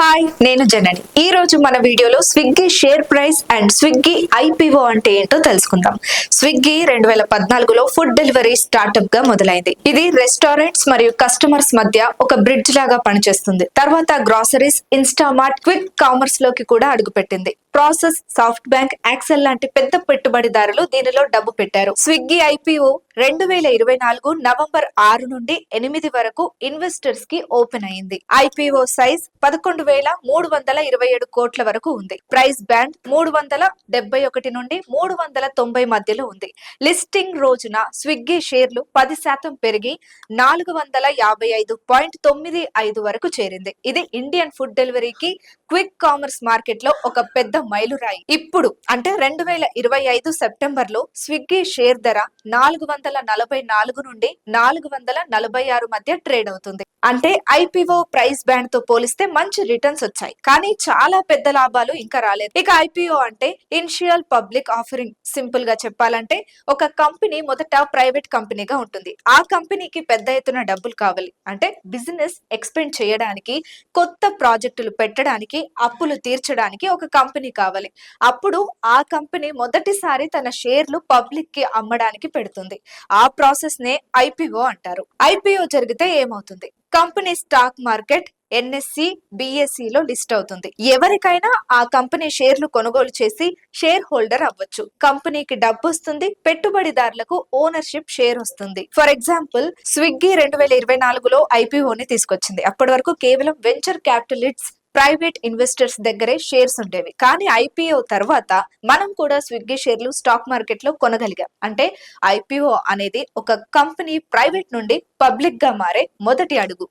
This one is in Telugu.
హాయ్ నేను జనని. ఈ రోజు మన వీడియోలో Swiggy share price and Swiggy IPO అంటే ఏంటో తెలుసుకుందాం. స్విగ్గీ రెండు వేల పద్నాలుగులో ఫుడ్ డెలివరీ స్టార్టప్గా మొదలైంది. ఇది రెస్టారెంట్స్ మరియు కస్టమర్స్ మధ్య ఒక బ్రిడ్జ్ లాగా పనిచేస్తుంది. తర్వాత గ్రాసరీస్ ఇన్స్టామార్ట్ క్విక్ కామర్స్లోకి కూడా అడుగుపెట్టింది. ప్రాసెస్ సాఫ్ట్ బ్యాంక్ యాక్సెల్ లాంటి పెద్ద పెట్టుబడిదారులు దీనిలో డబ్బు పెట్టారు. స్విగ్గీ ఐపీఓ రెండు వేల ఇరవై నాలుగు నవంబర్ ఆరు నుండి ఎనిమిది వరకు ఇన్వెస్టర్స్కి ఓపెన్ అయింది. ఐపీఓ సైజ్ పదకొండు వేల మూడు వందల ఇరవై ఏడు కోట్ల వరకు ఉంది. ప్రైస్ బ్యాండ్ మూడు వందల డెబ్బై ఒకటి నుండి మూడు వందల తొంభై మధ్యలో ఉంది. లిస్టింగ్ రోజున స్విగ్గీ షేర్లు పది శాతం పెరిగి నాలుగు వందల యాభై ఐదు పాయింట్ తొమ్మిది ఐదు వరకు చేరింది. ఇది ఇండియన్ ఫుడ్ డెలివరీకి క్విక్ కామర్స్ మార్కెట్లో ఒక పెద్ద మైలురాయి. ఇప్పుడు అంటే రెండు వేల ఇరవై ఐదు సెప్టెంబర్లో స్విగ్గీ షేర్ ధర నాలుగు వందల నలభై నాలుగు నుండి నాలుగు వందల నలభై ఆరు మధ్య ట్రేడ్ అవుతుంది. అంటే ఐపీఓ ప్రైస్ బ్యాండ్తో పోలిస్తే మంచి రిటర్న్స్ వచ్చాయి. కానీ చాలా పెద్ద లాభాలు ఇంకా రాలేదు. ఇక ఐపీఓ అంటే ఇనిషియల్ పబ్లిక్ ఆఫరింగ్ సింపుల్గా చెప్పాలంటే ఒక కంపెనీ మొదట ప్రైవేట్ కంపెనీగా ఉంటుంది. ఆ కంపెనీకి పెద్ద ఎత్తున డబ్బులు కావాలి. అంటే బిజినెస్ ఎక్స్పెండ్ చేయడానికి కొత్త ప్రాజెక్టులు పెట్టడానికి అప్పులు తీర్చడానికి ఒక కంపెనీ కావాలి. అప్పుడు ఆ కంపెనీ మొదటిసారి తన షేర్లు పబ్లిక్కి అమ్మడానికి పెడుతుంది. ఆ ప్రాసెస్ నే ఐపీఓ అంటారు. ఐపీఓ జరిగితే ఏమవుతుంది? Company stock market NSC BSC లో లిస్ట్ అవుతుంది. ఎవరికైనా ఆ కంపెనీ షేర్లు కొనుగోలు చేసి షేర్ హోల్డర్ అవ్వచ్చు. కంపెనీకి డబ్బు వస్తుంది పెట్టుబడిదారులకు ఓనర్షిప్ షేర్ వస్తుంది. ఫర్ ఎగ్జాంపుల్ స్విగ్గీ రెండు వేల ఇరవై నాలుగులో ఐపీఓని తీసుకొచ్చింది. అప్పటి వరకు కేవలం వెంచర్ క్యాపిటలిట్స్ ప్రైవేట్ ఇన్వెస్టర్స్ దగ్గరే షేర్స్ ఉండేవి. కానీ ఐపీఓ తర్వాత మనం కూడా స్విగ్గీ షేర్లు స్టాక్ మార్కెట్లో కొనగలిగాం. అంటే ఐపీఓ అనేది ఒక కంపెనీ ప్రైవేట్ నుండి పబ్లిక్గా మారే మొదటి అడుగు.